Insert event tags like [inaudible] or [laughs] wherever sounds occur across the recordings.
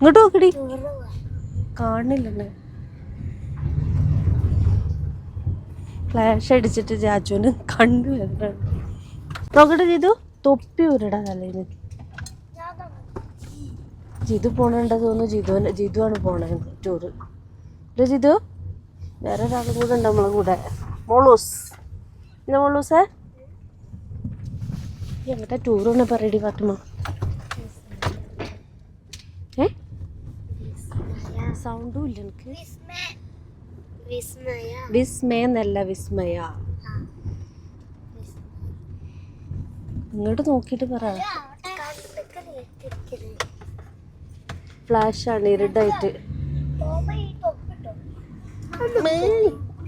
ഇങ്ങോട്ട് നോക്കടി കാണില്ലേ ഫ്ലാഷ് അടിച്ചിട്ട് ജാജുവിന് കണ്ടു വരുന്നുണ്ട് നോക്കട്ടെ ജിതു തൊപ്പി ഉരുടാ തലേന്ന്. ജിതു പോണുണ്ട് തോന്നുന്നു ജിതുവിന് ജിതുവാണ് പോണേ ടൂറ് ഇല്ല ജിതു? വേറെ ഒരാളും കൂടെ ഉണ്ട് നമ്മളെ കൂടെ. മോളൂസ്. ഇല്ല മോളൂസേ. എങ്ങോട്ടാ ഒന്ന് പറയടി പാത്തുമ്മ ഏ സൗണ്ടും ഇല്ല എനിക്ക് വിസ്മയ വിസ്മയ. എന്നല്ല വിസ്മയ. ഇങ്ങോട്ട് നോക്കിയിട്ട് പറ. ഫ്ലാഷ് ആണ് ഇരുട്ടായിട്ട്.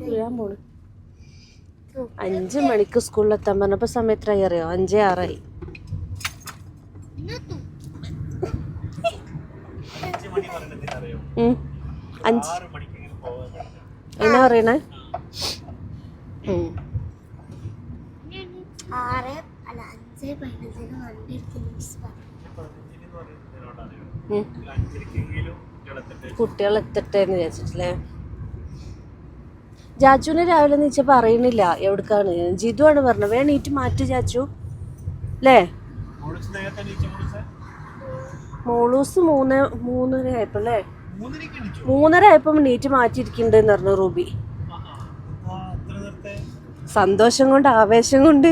വീഴാൻ പോണ്. അഞ്ച് മണിക്ക് സ്കൂളിൽ എത്താൻ പറഞ്ഞപ്പോ സമയത്ര എത്രയായി അറിയോ? അഞ്ചേ ആറായി അഞ്ച് മണി പറഞ്ഞിട്ട് അറിയോ ഉം. അഞ്ച് ആറ് മണിക്കെങ്കിലും പോകാൻ എന്നാ പറയണേ? ആറ് അല്ല അഞ്ച് പതിനഞ്ചിന് വണ്ടി കുട്ടികൾ വിചാരിച്ചിട്ടില്ലേ? ജാജുവിനെ രാവിലെ നീച്ച പറയണില്ല. എവിടേക്കാണ്? ജിതു ആണ് പറഞ്ഞത്. വേണം നീറ്റ് മാറ്റി ജാജു. അല്ലേ മോളൂസ് മൂന്ന് മൂന്നര ആയപ്പോ അല്ലേ മൂന്നര ആയപ്പോ നീറ്റ് മാറ്റിയിരിക്കുന്നുണ്ട് എന്ന് പറഞ്ഞു റൂബി സന്തോഷം കൊണ്ട് ആവേശം കൊണ്ട്.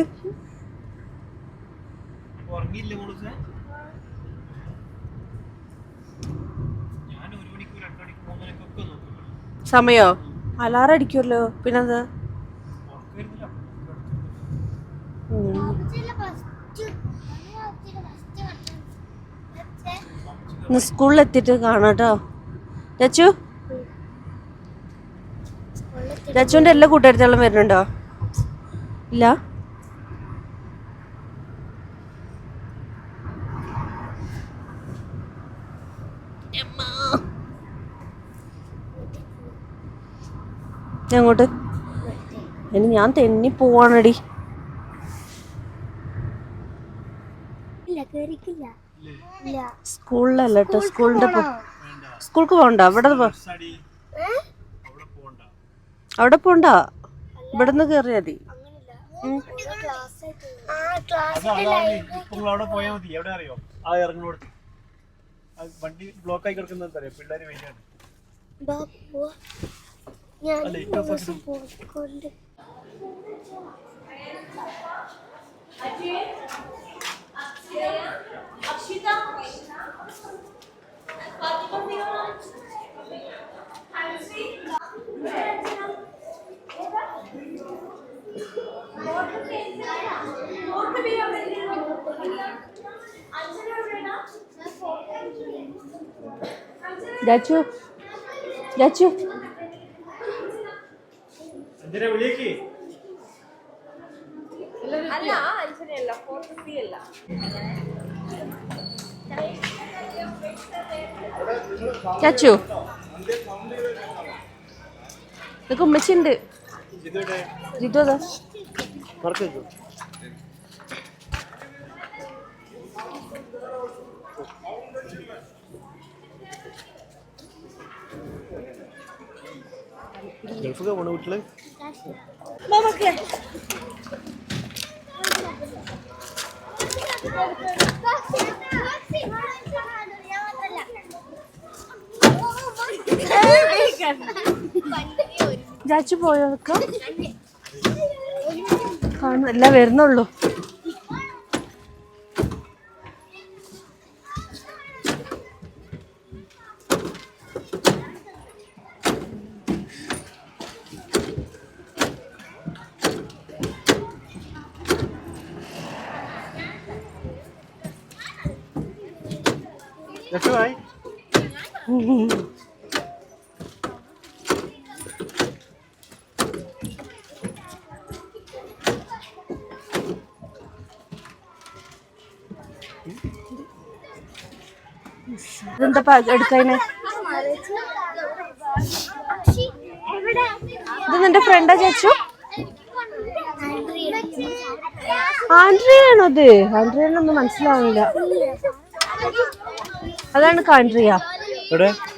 സമയോ? അലാറം അടിക്കുമല്ലോ പിന്നെന്താ? എത്തിയിട്ട് കാണാം കേട്ടോ ചച്ചു ചച്ചുവിന്റെ എല്ലാ കൂട്ടുകാരത്തോളം വരുന്നുണ്ടോ? ഇല്ല. എങ്ങോട്ട്? ഇനി ഞാൻ തെന്നി പോവാണടി. ഇല്ല കേറിക്കില്ല. സ്കൂളിലല്ല കേട്ടോ സ്കൂളിന്റെ സ്കൂൾക്ക് പോകണ്ട അവിടെ അവിടെ അവിടെ പോണ്ട. ഇവിടെ നിന്ന് കയറിയാ മതി. ക്ലാസ് ആ ക്ലാസ് അത് അതാണ് അവിടെ പോയാൽ മതി. എവിടെ അറിയോ? ആ ഇറങ്ങണോടത്ത് ആ വണ്ടി ബ്ലോക്ക് ആയി കിടക്കുന്നത് പിള്ളേര് വയ്യാണ് ഞാൻ അല്ല, ഇപ്പൊ അല്ല പോയിക്കൊണ്ട് ജാച്ചു ജാച്ചു എന്തിനാ ചാച്ചു. ഇതൊക്കെ ഉമ്മച്ചിണ്ട്. ജിതു അതാ ഗൾഫൊക്കെ പോണ വീട്ടിൽ ചാച്ചു പോയോ അതൊക്കെ കാണുന്നു എല്ലാം വരുന്നുള്ളൂ. രക്ഷമായി [laughs] ഇതെന്താ പ- എടുക്കാനെ? ഇത് നിന്റെ ഫ്രണ്ടാ ചേച്ചു? ആൻഡ്രിയാണോ അത്? ആൻഡ്രിയാനൊന്നും മനസ്സിലാവുന്നില്ല. അതാണ് കാൻഡ്രിയ.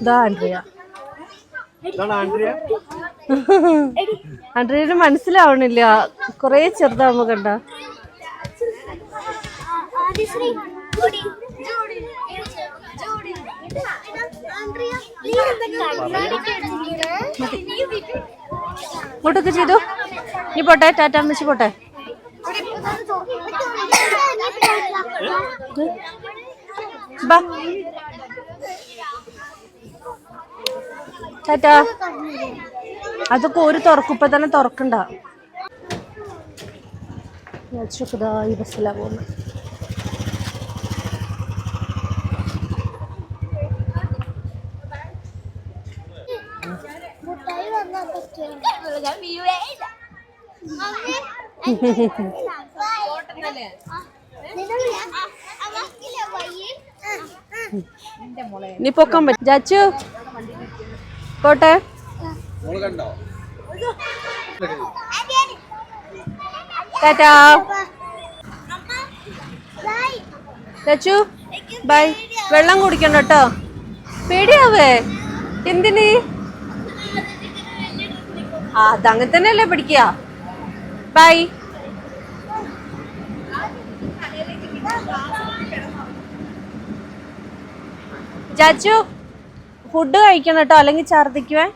ഇതാ ആൻഡ്രിയ. ഇതാണ് ആൻഡ്രിയ? [laughs] ആൻഡ്രിയന് മനസ്സിലാവണില്ല. കൊറേ ചെറുതാവുമ്പോ കണ്ട. ഇങ്ങോട്ടൊക്കെ ചെയ്തു? നീ പോട്ടെ ടാറ്റ അമ്മച്ചി പോട്ടെ. ടാറ്റാ. അതൊക്കെ ഒരു തുറക്കുമ്പോ തന്നെ തുറക്കണ്ട. ഞാൻ ഈ ബസ്സിലാ പോകുന്നത്. ഞാൻ വീഴേ ഇല്ല. നീ പൊക്കാൻ പറ്റും ചാച്ചു പോട്ടെ. ടാറ്റാ. ചാച്ചു ബൈ. വെള്ളം കുടിക്കണം കേട്ടോ. പേടിയാവേ. എന്തിന്? ആ അതങ്ങനെ തന്നെയല്ലേ പഠിക്കുക. ബൈ ചാച്ചു ഫുഡ് കഴിക്കണം കേട്ടോ അല്ലെങ്കിൽ ഛർദിക്കുവേ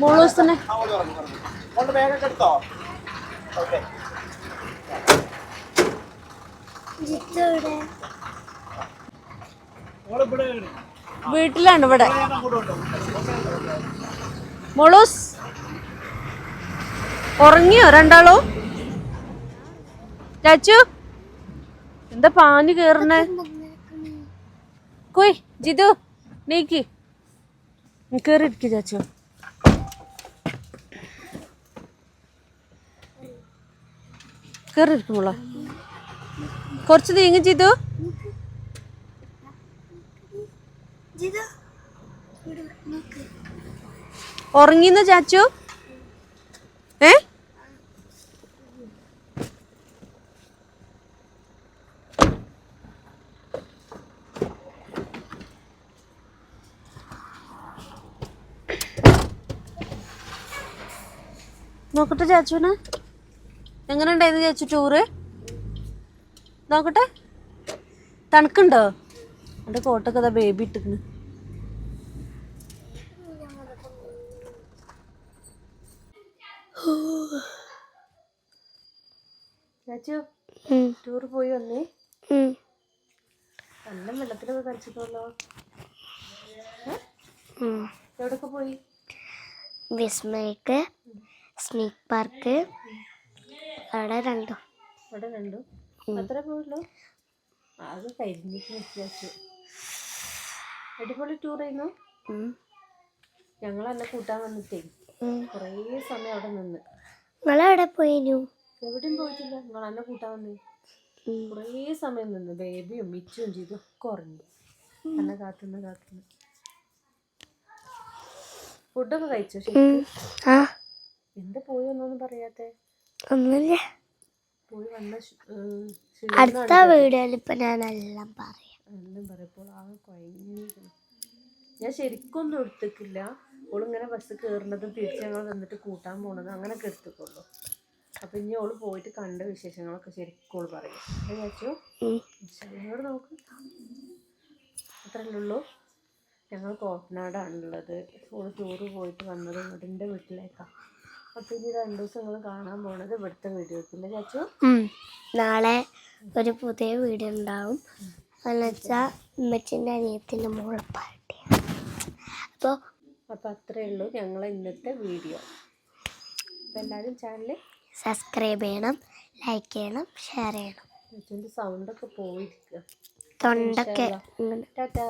മൂന്ന് ദിവസത്തിന് കൊണ്ട് ബാഗൊക്കെ എടുത്തോ ഓക്കെ ജിത്തോടെ നിങ്ങളിവിടെ വീട്ടിലാണ് ഇവിടെ. മൊളൂസ്? ഉറങ്ങിയോ രണ്ടാളോ? ചാച്ചു? എന്താ പാഞ്ഞു കേറണേ കൊയ് ജിതു നീക്കി. കേറിയിരിക്കു ചാച്ചു. കേറിയിരിക്കുമോളോ കുറച്ച് നീങ്ങി ജിതു ജിതോ ഉറങ്ങിന്ന് ചാച്ചു? ഏ? നോക്കട്ടെ ചാച്ചുവിന്. എങ്ങനെ ഉണ്ടായിരുന്നു ചാച്ചു ടൂറ്? നോക്കട്ടെ. തണുക്കുണ്ടോ? എന്റെ കോട്ടൊക്കെ അതാ ബേബി ഇട്ടിക്കണ് ചാച്ചു ടൂർ പോയി വന്നേ. നല്ല വെള്ളത്തിലൊക്കെ കളിച്ചിട്ടുള്ളോ എവിടൊക്കെ പോയി? വിസ്മയക്ക് സ്നേക്ക് പാർക്ക്. അവിടെ രണ്ടു. അവിടെ രണ്ടു. അത്ര പോയല്ലോ അത് കരിഞ്ഞിട്ട് വ്യത്യാസം അടിപൊളി ടൂർ ചെയ്യുന്നു. ഞങ്ങൾ എന്നെ കൂട്ടാൻ വന്നിട്ടേ. കുറേ സമയം അവിടെ നിന്ന്. നിങ്ങളെവിടെ പോയിനു? എവിടെയും പോയിട്ടില്ല. നിങ്ങൾ എന്നെ കൂട്ടാൻ വന്നേ. കുറെ സമയം നിന്ന്. ബേബിയും മിച്ചും ചെയ്തു ഒക്കെ ഉറങ്ങി. എന്നെ കാത്തുനിന്ന് കാത്തുനിന്ന്. ഫുഡൊക്കെ കഴിച്ചോ എന്താ പോയി ഒന്നൊന്നും പറയാത്തെ? ഒന്നുമില്ല. പോയി വന്ന അടുത്ത വീഡിയോയിൽ ഇപ്പൊ ഞാൻ എല്ലാം പറയാം. എല്ലാം പറയപ്പോൾ ആകെ കുഴങ്ങിയിരിക്കണം ഞാൻ ശരിക്കൊന്നും എടുത്തിട്ടില്ല. ഓളിങ്ങനെ ബസ് കയറുന്നതും തിരിച്ച് ഞങ്ങൾ വന്നിട്ട് കൂട്ടാൻ പോണതും അങ്ങനെയൊക്കെ എടുത്തേക്കുള്ളൂ അപ്പം ഇനി ഓൾ പോയിട്ട് കണ്ട വിശേഷങ്ങളൊക്കെ ശരിക്കും ഓൾ പറയും. അത്രയല്ലേ ഉള്ളൂ? ഞങ്ങൾ കോട്ടനാടാണുള്ളത്. ഓൾ ടൂറ് പോയിട്ട് വന്നത് ഇങ്ങോട്ട് എന്റെ വീട്ടിലേക്കാണ് അപ്പൊ ഇനി രണ്ടു ദിവസം നിങ്ങൾ കാണാൻ പോണത് ഇവിടുത്തെ വീഡിയോക്കില്ല ചാച്ചു. നാളെ ഒരു പുതിയ വീഡിയോ ഉണ്ടാവും. എന്ന് വെച്ചാൽ ഉമ്മച്ചിന്റെ അനിയത്തിന്റെ അപ്പൊ പാർട്ടി അപ്പോൾ അപ്പോൾ അത്രയേ ഉള്ളൂ ഞങ്ങളെ ഇന്നത്തെ വീഡിയോ അപ്പോൾ എല്ലാവരും ചാനൽ സബ്സ്ക്രൈബ് ചെയ്യണം ലൈക്ക് ചെയ്യണം ഷെയർ ചെയ്യണം. സൗണ്ട് സൗണ്ടൊക്കെ പോയിരിക്കുക തൊണ്ടൊക്കെ ടാറ്റാ.